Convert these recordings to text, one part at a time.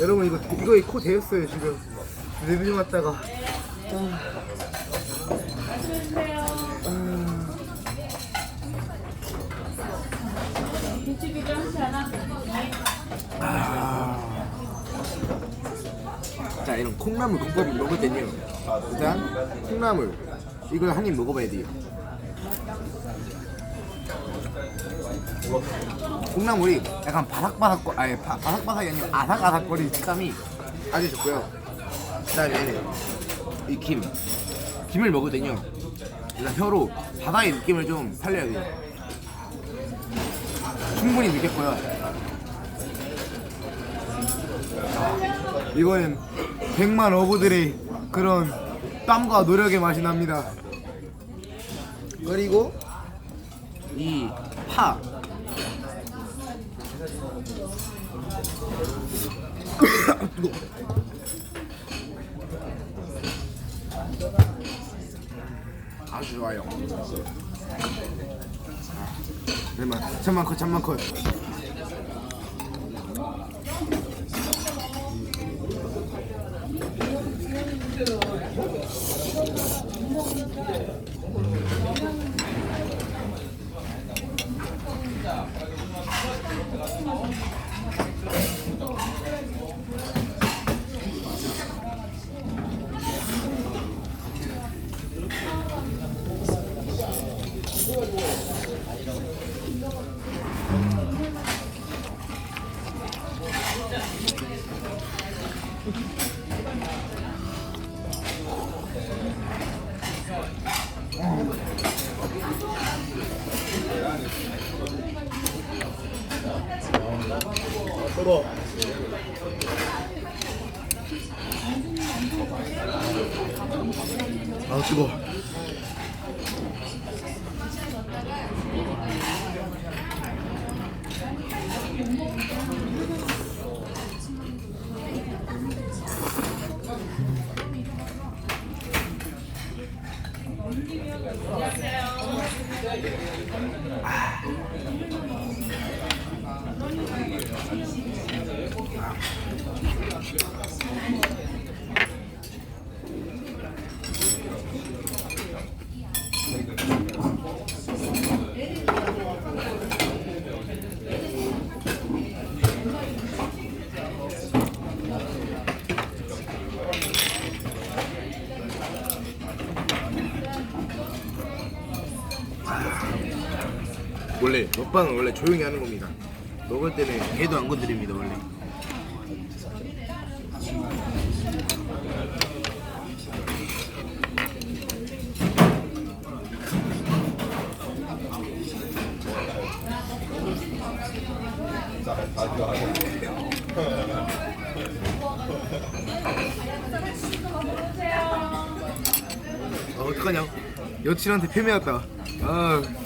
여러분 이거 이거에 코 대었어요 지금. 레뷰 왔다가. 자 이런 콩나물 국밥을 먹을 때는요. 일단 콩나물. 이걸 한 입 먹어봐야 돼요 콩나물이 약간 바삭바삭 아니 바, 바삭바삭이 아니라 아삭아삭거리는 식감이 아주 좋고요. 그다음에 이 김. 김을 때는요. 일단 혀로 바다의 느낌을 좀 살려야 돼요 충분히 느꼈고요. 이거는 백만 어부들의 그런 땀과 노력의 맛이 납니다. 그리고 이 파. 아주 좋아요. 잠만, 잠만 컷, 잠만 컷. 뜨거. 아 뜨거. 아. 원래 먹방은 원래 조용히 하는 겁니다. 먹을 때는 개도 안 건드립니다 원래. 아 어떡하냐? 여친한테 패배했다. 아.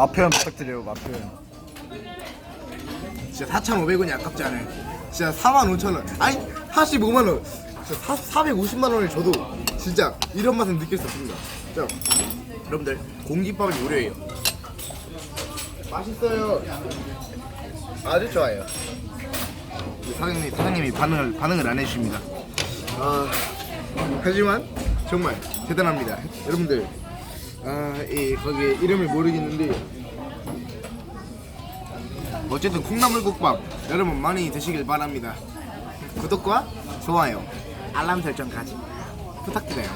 맛 표현 부탁드려요 맛 표현 진짜 4,500원이 아깝지 않아요. 진짜 45,000원. 아니 45만 원. 진짜 4, 450만 원을 줘도 진짜 이런 맛은 느낄 수 없습니다. 자, 여러분들 공깃밥은 무료예요. 맛있어요. 아주 좋아요. 사장님 사장님이 반응을 반응을 안 해주십니다. 아 하지만 정말 대단합니다. 여러분들 아이 거기 이름을 모르겠는데 어쨌든 콩나물국밥 여러분 많이 드시길 바랍니다. 구독과 좋아요, 알람 설정까지 부탁드려요.